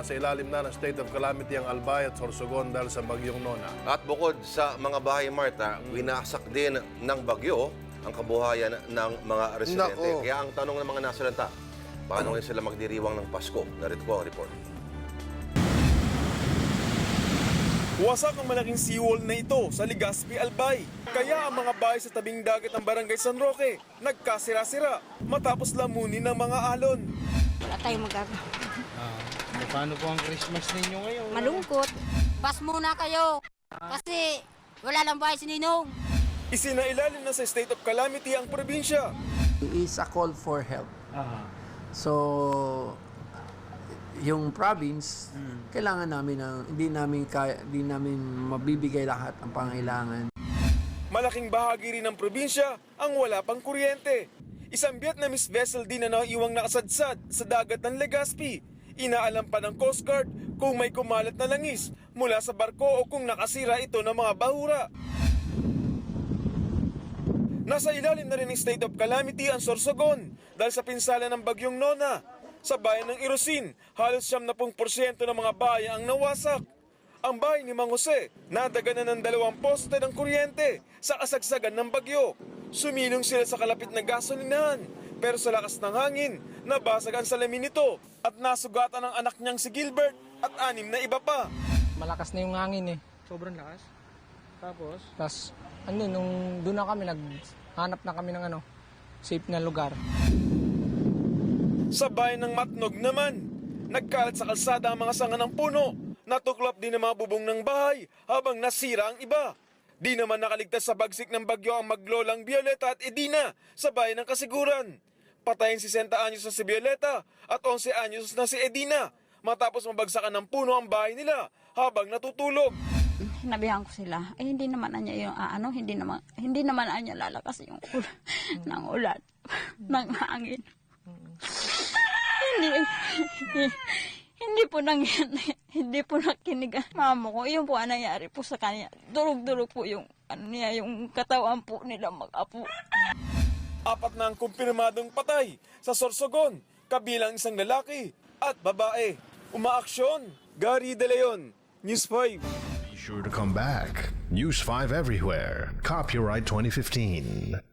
nasa ilalim na ng state of calamity ang Albay at Sorsogon dahil sa bagyong Nona. At bukod sa mga bahay, Marta, winasak din ng bagyo ang kabuhayan ng mga residente. Nako. Kaya ang tanong ng mga nasalanta, paano ngayon sila magdiriwang ng Pasko? Narito po ang report. Wasak ang malaking seawall na ito sa Legazpi, Albay. Kaya ang mga bahay sa tabing dagat ng Barangay San Roque nagkasira-sira matapos lamunin ng mga alon. Wala tayong magagawa. Paano po ang Christmas ninyo ngayon? Malungkot. Bas muna kayo. Kasi wala lang bahay si Ninong. Isinailalim na sa state of calamity ang probinsya. is a call for help. Ah, So yung province, kailangan namin ng hindi namin kaya, hindi namin mabibigay lahat ang pangailangan. Malaking bahagi rin ng probinsya ang wala pang kuryente. Isang Vietnamese vessel din na naiwang nakasadsad sa dagat ng Legazpi. Inaalam pa ng Coast Guard kung may kumalat na langis mula sa barko o kung nakasira ito ng mga bahura. Nasa ilalim na rin ng state of calamity ang Sorsogon dahil sa pinsala ng bagyong Nona. Sa bayan ng Irosin, halos 70% ng mga bahay ang nawasak. Ang bahay ni Mang Jose, nadaganan ng dalawang poste ng kuryente sa kasagsagan ng bagyo. Sumilong sila sa kalapit na gasolinahan, pero sa lakas ng hangin, nabasag ang salamin nito at nasugatan ang anak niyang si Gilbert at anim na iba pa. malakas na yung hangin eh. sobrang lakas. Tapos, Tapos, ano, nung doon na kami, naghanap na kami ng ano, safe na lugar. Sa bayan ng Matnog naman, nagkalat sa kalsada ang mga sanga ng puno. Natuklap din ang mga bubong ng bahay habang nasira ang iba. Di naman nakaligtas sa bagsik ng bagyo ang maglolang Violeta at Edina sa bayan ng Kasiguran. Patayin si 60 anyos na si Violeta at 11 anyos na si Edina matapos mabagsakan ng puno ang bahay nila habang natutulog. Sinabihan ko sila, eh hindi naman anya yung ah, ano, hindi naman hindi naman anya lalakas yung ulan, ng ulan, ng hangin. hindi, hindi, po nang hindi po nakinig ang mama ko. Yun po ang nangyari po sa kanya. Durog-durog po yung ano niya, yung katawan po nila mag-apo. Apat na ang kumpirmadong patay sa Sorsogon, kabilang isang lalaki at babae. Umaaksyon, Gary De Leon, News 5. Be sure to come back. News 5 everywhere. Copyright 2015.